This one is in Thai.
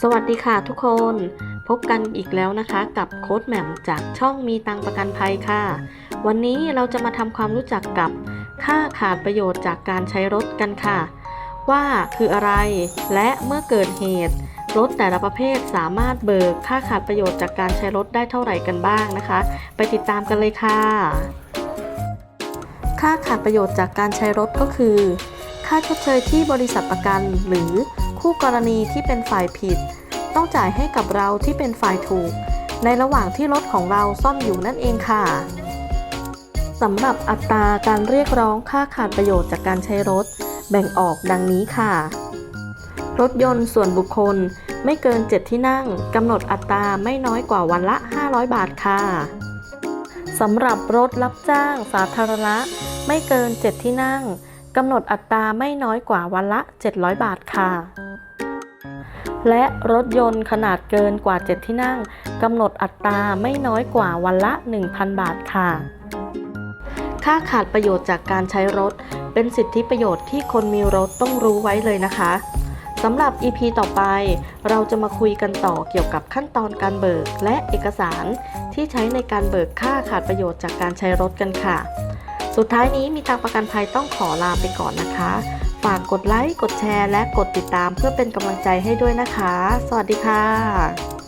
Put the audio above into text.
สวัสดีค่ะทุกคน พบกันอีกแล้วนะคะ กับโค้ดแหม่มจากช่องมีตังประกันภัยค่ะ วันนี้เราจะมาทำความรู้จักกับค่าขาดประโยชน์จากการใช้รถกันค่ะ ว่าคืออะไรและเมื่อเกิดเหตุรถแต่ละประเภทสามารถเบิกค่าขาดประโยชน์จากการใช้รถได้เท่าไหร่กันบ้างนะคะ ไปติดตามกันเลยค่ะ ค่าขาดประโยชน์จากการใช้รถก็คือ ค่าชดเชยที่บริษัทประกันหรือ คู่กรณีที่เป็นฝ่ายผิด ต้องจ่ายให้กับเราที่เป็นฝ่ายถูก ในระหว่างที่รถของเราซ่อมอยู่นั่นเองค่ะสำหรับอัตราการเรียกร้องค่าขาดประโยชน์จากการใช้รถ แบ่งออกดังนี้ค่ะ รถยนต์ส่วนบุคคลไม่เกิน 7 ที่นั่งกำหนดอัตราไม่น้อยกว่าวันละ 500 บาทค่ะสำหรับรถรับจ้างสาธารณะ ไม่เกิน 7 ที่นั่งกำหนดอัตราไม่น้อยกว่าวันละ 700 บาทค่ะ และรถยนต์ขนาดเกินกว่า 7 ที่นั่งกำหนดอัตราไม่น้อยกว่าวันละ 1,000 บาทค่ะ ค่าขาดประโยชน์จากการใช้รถ เป็นสิทธิประโยชน์ที่คนมีรถต้องรู้ไว้เลยนะคะสำหรับ EP ต่อไป เราจะมาคุยกันต่อเกี่ยวกับขั้นตอนการเบิก และเอกสารที่ใช้ในการเบิกค่าขาดประโยชน์จากการใช้รถกันค่ะ สุดท้ายนี้มีทางประกันภัยต้องขอลาไปก่อนนะคะ ฝากกดไลค์ กดแชร์ และกดติดตามเพื่อเป็นกำลังใจให้ด้วยนะคะ สวัสดีค่ะ